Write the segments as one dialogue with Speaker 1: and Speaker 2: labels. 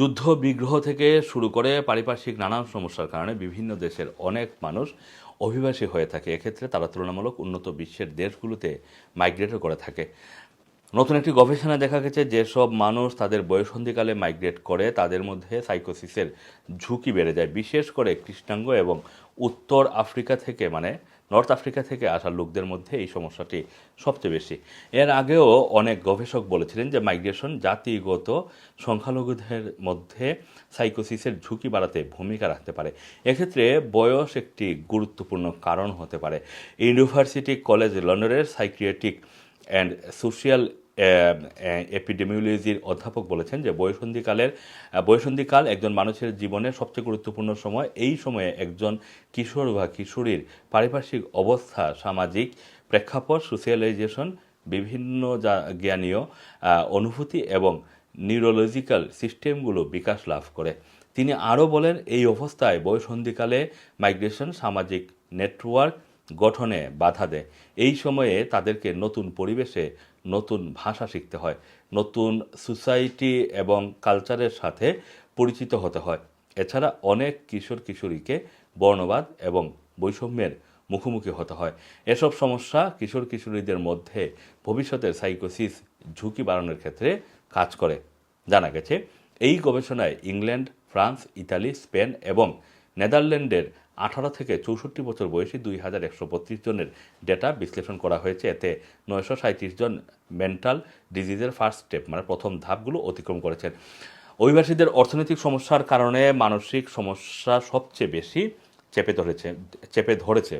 Speaker 1: যুদ্ধ বিগ্রহ থেকে শুরু করে পারিপার্শ্বিক নানান সমস্যার কারণে বিভিন্ন দেশের অনেক মানুষ অভিবাসী হয়ে থাকে। এক্ষেত্রে তারা তুলনামূলক উন্নত বিশ্বের দেশগুলোতে মাইগ্রেটও করে থাকে। নতুন একটি গবেষণায় দেখা গেছে যেসব মানুষ তাদের বয়সন্ধিকালে মাইগ্রেট করে, তাদের মধ্যে সাইকোসিসের ঝুঁকি বেড়ে যায়। বিশেষ করে কৃষ্ণাঙ্গ এবং উত্তর আফ্রিকা থেকে মানে নর্থ আফ্রিকা থেকে আসা লোকদের মধ্যে এই সমস্যাটি সবচেয়ে বেশি। এর আগেও অনেক গবেষক বলেছিলেন যে মাইগ্রেশন জাতিগত সংখ্যালঘুদের মধ্যে সাইকোসিসের ঝুঁকি বাড়াতে ভূমিকা রাখতে পারে। এক্ষেত্রে বয়স একটি গুরুত্বপূর্ণ কারণ হতে পারে। ইউনিভার্সিটি কলেজ লন্ডনের সাইক্রিয়েটিক অ্যান্ড সোশিয়াল এপিডেমিওলজির অধ্যাপক বলেছেন যে বয়সন্ধিকালের বয়সন্ধিকাল একজন মানুষের জীবনের সবচেয়ে গুরুত্বপূর্ণ সময়। এই সময়ে একজন কিশোর বা কিশোরীর পারিপার্শ্বিক অবস্থা, সামাজিক প্রেক্ষাপট, সোশিয়ালাইজেশন, বিভিন্ন যা- জ্ঞানীয় অনুভূতি এবং নিউরোলজিক্যাল সিস্টেমগুলো বিকাশ লাভ করে। তিনি আরও বলেন, এই অবস্থায় বয়সন্ধিকালে মাইগ্রেশন, সামাজিক নেটওয়ার্ক গঠনে বাধা দেয়। এই সময়ে তাদেরকে নতুন পরিবেশে নতুন ভাষা শিখতে হয়, নতুন সোসাইটি এবং কালচারের সাথে পরিচিত হতে হয়। এছাড়া অনেক কিশোর কিশোরীকে বর্ণবাদ এবং বৈষম্যের মুখোমুখি হতে হয়। এসব সমস্যা কিশোর কিশোরীদের মধ্যে ভবিষ্যতের সাইকোসিস ঝুঁকি বাড়ানোর ক্ষেত্রে কাজ করে। জানা গেছে, এই গবেষণায় ইংল্যান্ড, ফ্রান্স, ইতালি, স্পেন এবং নেদারল্যান্ডের আঠারো থেকে চৌষট্টি বছর বয়সী দুই হাজার একশো বত্রিশ জনের ডেটা বিশ্লেষণ করা হয়েছে। এতে নয়শো সাঁত্রিশ জন মেন্টাল ডিজিজের ফার্স্ট স্টেপ মানে প্রথম ধাপগুলো অতিক্রম করেছেন। অভিবাসীদের অর্থনৈতিক সমস্যার কারণে মানসিক সমস্যা সবচেয়ে বেশি চেপে ধরেছে চেপে ধরেছে।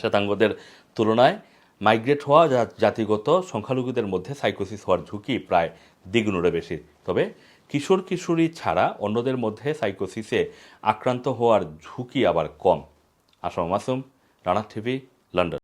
Speaker 1: শ্বেতাঙ্গদের তুলনায় মাইগ্রেট হওয়া জাতিগত সংখ্যালঘুদের মধ্যে সাইকোসিস হওয়ার ঝুঁকি প্রায় দ্বিগুণেরও বেশি। তবে কিশোর কিশোরী ছাড়া অন্যদের মধ্যে সাইকোসিসে আক্রান্ত হওয়ার ঝুঁকি আবার কম। Assam Masum Rana TV, London.